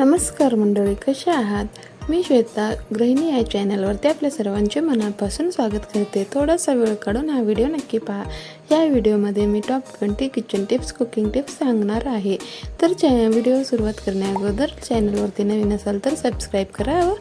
नमस्कार मंडळी कशा आहात? मी श्वेता गृहिणी या चॅनलवरती आपल्या सर्वांचे मनापासून स्वागत करते. थोडासा वेळ काढून हा व्हिडिओ नक्की पहा. या व्हिडिओमध्ये मी top twenty kitchen tips cooking tips सांगणार आहे. तर चॅ व्हिडिओ सुरुवात करण्याअगोदर चॅनलवरती नवीन असाल तर सबस्क्राईब करा व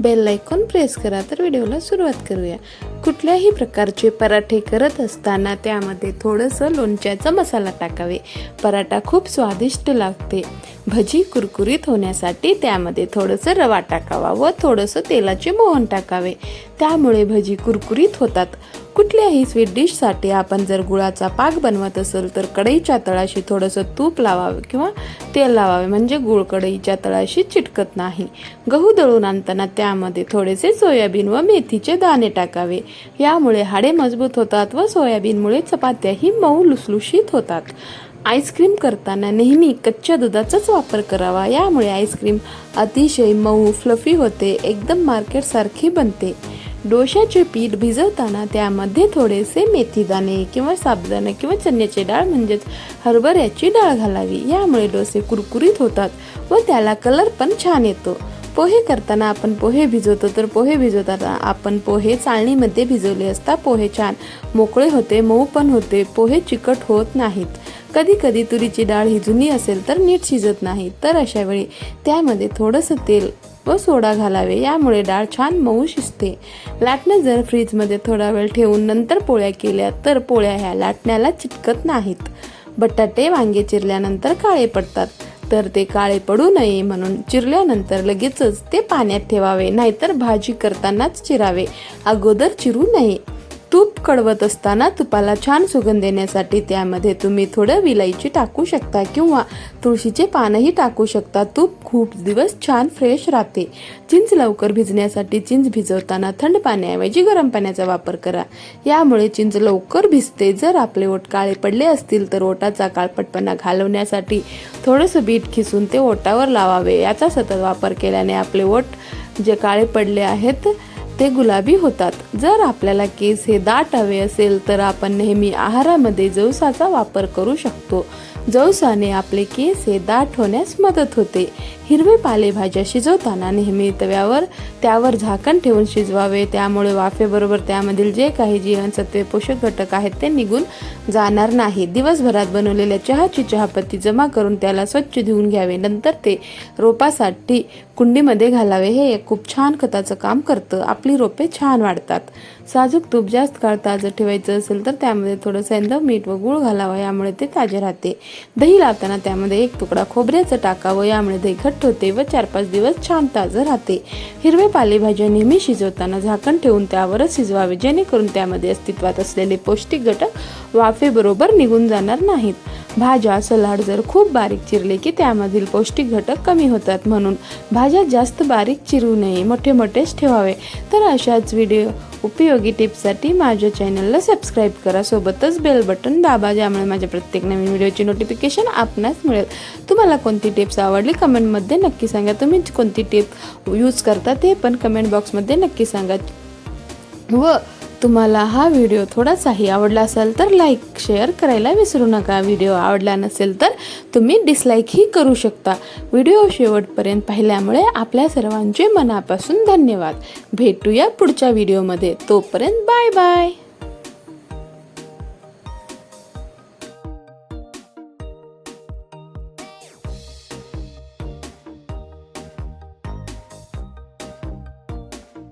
बेल आयकॉन प्रेस करा. तर व्हिडिओला सुरुवात करूया. कुठल्याही प्रकारचे पराठे करत असताना त्यामध्ये थोडंसं लोणच्याचा मसाला टाकावे. पराठा खूप स्वादिष्ट लागते. भजी कुरकुरीत होण्यासाठी त्यामध्ये थोडंसं रवा टाकावा. व थोडंसं तेलाचे मोहन टाकावे. त्यामुळे भजी कुरकुरीत होतात. कुठल्याही स्वीट डिशसाठी आपण जर गुळाचा पाक बनवत असेल तर कढईच्या तळाशी थोडंसं तूप लावावे किंवा तेल लावावे म्हणजे गुळ कढईच्या तळाशी चिटकत नाही. गहू दळून आणताना त्यामध्ये थोडेसे सोयाबीन व मेथीचे दाणे टाकावे. यामुळे हाडे मजबूत होतात व सोयाबीनमुळे चपात्याही मऊ लुसलुशीत होतात. आईस्क्रीम करताना नेहमी कच्च्या दुधाचाच वापर करावा. यामुळे आईस्क्रीम अतिशय मऊ फ्लफी होते एकदम मार्केटसारखी बनते. डोशाचे पीठ भिजवताना त्यामध्ये थोडेसे मेथीदाणे किंवा साबुदाणा किंवा चण्याची डाळ म्हणजेच हरभऱ्याची डाळ घालावी. यामुळे डोसे कुरकुरीत होतात व त्याला कलर पण छान येतो. पोहे करताना आपण पोहे भिजवतो तर पोहे भिजवताना आपण पोहे चाळणीमध्ये भिजवले असता पोहे छान मोकळे होते मऊ पण होते पोहे चिकट होत नाहीत. कधी कधी तुरीची डाळ ही जुनी असेल तर नीट शिजत नाही. तर अशा वेळी त्यामध्ये थोडंसं तेल व सोडा घालावे. यामुळे डाळ छान मऊ शिजते. लाटणं जर फ्रीजमध्ये थोडा वेळ ठेवून नंतर पोळ्या केल्या तर पोळ्या ह्या लाटण्याला चिटकत नाहीत. बटाटे वांगे चिरल्यानंतर काळे पडतात. तर ते काळे पडू नये म्हणून चिरल्यानंतर लगेचच ते पाण्यात ठेवावे. नाहीतर भाजी करतानाच चिरावे. अगोदर चिरू नये. तूप कडवत असताना तुपाला छान सुगंध देण्यासाठी त्यामध्ये तुम्ही थोडं विलायची टाकू शकता किंवा तुळशीचे पानही टाकू शकता. तूप खूप दिवस छान फ्रेश राहते. चिंच लवकर भिजण्यासाठी चिंच भिजवताना थंड पाण्याऐवजी गरम पाण्याचा वापर करा. यामुळे चिंच लवकर भिजते. जर आपले ओट काळे पडले असतील तर ओटाचा काळपटपणा घालवण्यासाठी थोडंसं बीट खिसून ते ओटावर लावावे. याचा सतत वापर केल्याने आपले ओट जे काळे पडले आहेत ते गुलाबी होतात. जर आपल्याला केस हे दाट हवे असेल तर आपण नेहमी आहारामध्ये जवसाचा वापर करू शकतो. जवसाने आपले केस हे दाट होण्यास मदत होते. हिरवे पालेभाज्या शिजवताना नेहमी तव्यावर त्यावर झाकण ठेवून शिजवावे. त्यामुळे वाफेबरोबर त्यामधील जे काही जीवनसत्वे पोषक घटक आहेत ते निघून जाणार नाही. दिवसभरात बनवलेल्या चहाची चहापत्ती जमा करून त्याला स्वच्छ धुवून घ्यावे. नंतर ते रोपासाठी कुंडीमध्ये घालावे. हे एक खूप छान खताचं काम करतं. आपली रोपे छान वाढतात. साजूक तूप जास्त काळ ताजं ठेवायचं असेल तर त्यामध्ये थोडं सेंदव मीठ व गूळ घालावं. यामुळे ते ताजे राहते. दही लावताना त्यामध्ये एक तुकडा खोबऱ्याचं टाकावं. यामुळे दही घट्ट होते व चार पाच दिवस छान ताजं राहते. हिरवे पालेभाज्या नेहमी शिजवताना झाकण ठेवून त्यावरच शिजवावे. जेणेकरून त्यामध्ये अस्तित्वात असलेले पौष्टिक घटक वाफेबरोबर निघून जाणार नाहीत. भाज्या सलाड जर खूप बारीक चिरले की त्यामधील पौष्टिक घटक कमी होतात म्हणून भाज्या जास्त बारीक चिरू नये मोठे मोठेच ठेवावे. तर अशाच व्हिडिओ उपयोगी टिप्ससाठी माझ्या चॅनलला सबस्क्राईब करा. सोबतच बेल बटन दाबा ज्यामुळे माझ्या प्रत्येक नवीन व्हिडिओची नोटिफिकेशन आपणास मिळेल. तुम्हाला कोणती टिप्स आवडली कमेंटमध्ये नक्की सांगा. तुम्ही कोणती टिप यूज करता ते पण कमेंट बॉक्समध्ये नक्की सांगा. व तुम्हाला हा व्हिडिओ थोडासाही आवडला असेल तर लाईक शेअर करायला विसरू नका. व्हिडिओ आवडला नसेल तर तुम्ही डिसलाईकही करू शकता. व्हिडिओ शेवटपर्यंत पाहिल्यामुळे आपल्या सर्वांचे मनापासून धन्यवाद. भेटूया पुढच्या व्हिडिओमध्ये तोपर्यंत बाय बाय